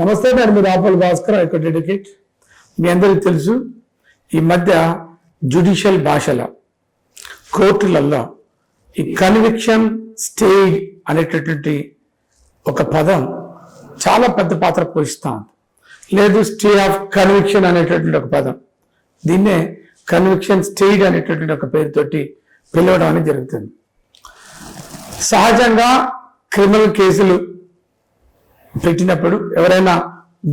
నమస్తే నేను మీ Apple Bhaskar high court dedicate మీ అందరికీ తెలుసు ఈ మధ్య జ్యుడిషియల్ భాషల కోర్టులలో ఈ కన్విక్షన్ స్టేజ్ అనేటటువంటి ఒక పదం చాలా పెద్ద పాత్ర పోషిస్తూ ఉంది. లేదు స్టే ఆఫ్ కన్విక్షన్ అనేటటువంటి ఒక పదం. దీన్నే కన్విక్షన్ స్టేజ్ అనేటటువంటి ఒక పేరుతోటి పిలవడం అనేది జరుగుతుంది. సహజంగా క్రిమినల్ కేసులు పెట్టినప్పుడు ఎవరైనా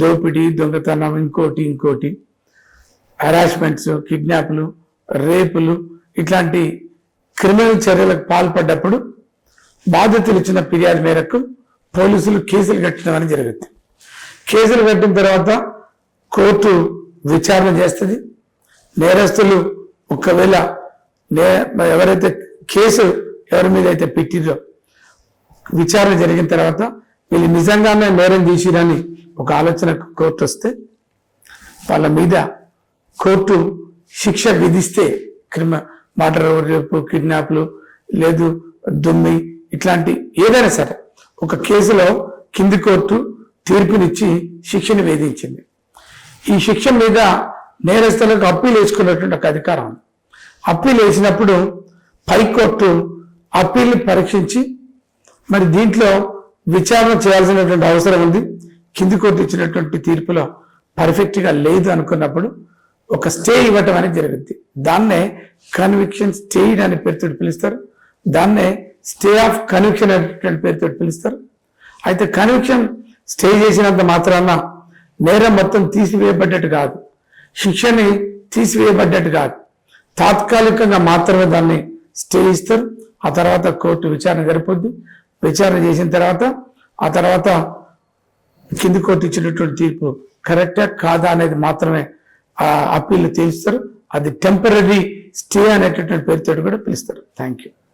దోపిడీ దొంగతనం ఇంకోటి ఇంకోటి హరాస్మెంట్స్ కిడ్నాప్లు రేపులు ఇట్లాంటి క్రిమినల్ చర్యలకు పాల్పడ్డప్పుడు బాధితులు ఇచ్చిన ఫిర్యాదు మేరకు పోలీసులు కేసులు కట్టడం అని జరుగుతుంది. కేసులు కట్టిన తర్వాత కోర్టు విచారణ చేస్తుంది. నేరస్తులు ఒకవేళ నే ఎవరైతే కేసు ఎవరి మీద అయితే పెట్టిరో విచారణ జరిగిన తర్వాత వీళ్ళు నిజంగానే నేరం చేసిరని ఒక ఆలోచన కోర్టు వస్తే వాళ్ళ మీద కోర్టు శిక్ష విధిస్తే క్రిమ మర్డర్ రేపు కిడ్నాప్లు లేదు దుమ్మి ఇట్లాంటి ఏదైనా సరే ఒక కేసులో కింది కోర్టు తీర్పునిచ్చి శిక్షను వేధించింది. ఈ శిక్ష మీద నేరస్తులకు అప్పీల్ వేసుకున్నటువంటి ఒక అధికారం. అప్పీలు అప్పీల్ వేసినప్పుడు పైకోర్టు అప్పీల్ని పరీక్షించి మరి దీంట్లో విచారణ చేయాల్సినటువంటి అవసరం ఉంది. కింది కోర్టు ఇచ్చినటువంటి తీర్పులో పర్ఫెక్ట్గా లేదు అనుకున్నప్పుడు ఒక స్టే ఇవ్వటం అనేది జరుగుద్ది. దాన్నే కన్విక్షన్ స్టే అనే పేరుతో పిలుస్తారు. దాన్నే స్టే ఆఫ్ కన్విక్షన్ అనేటువంటి పేరుతో పిలుస్తారు. అయితే కన్విక్షన్ స్టే చేసినంత మాత్రాన నేరం మొత్తం తీసివేయబడ్డట్టు కాదు. శిక్షని తీసివేయబడ్డట్టు కాదు. తాత్కాలికంగా మాత్రమే దాన్ని స్టే ఇస్తారు. ఆ తర్వాత కోర్టు విచారణ జరిపోద్ది విచారణ చేసిన తర్వాత ఆ తర్వాత కింది కోర్టు ఇచ్చినటువంటి తీర్పు కరెక్టా కాదా అనేది మాత్రమే ఆ అప్పీల్ తీరుస్తారు. అది టెంపరీ స్టే అనేటటువంటి పేరుతో కూడా పిలుస్తారు. Thank you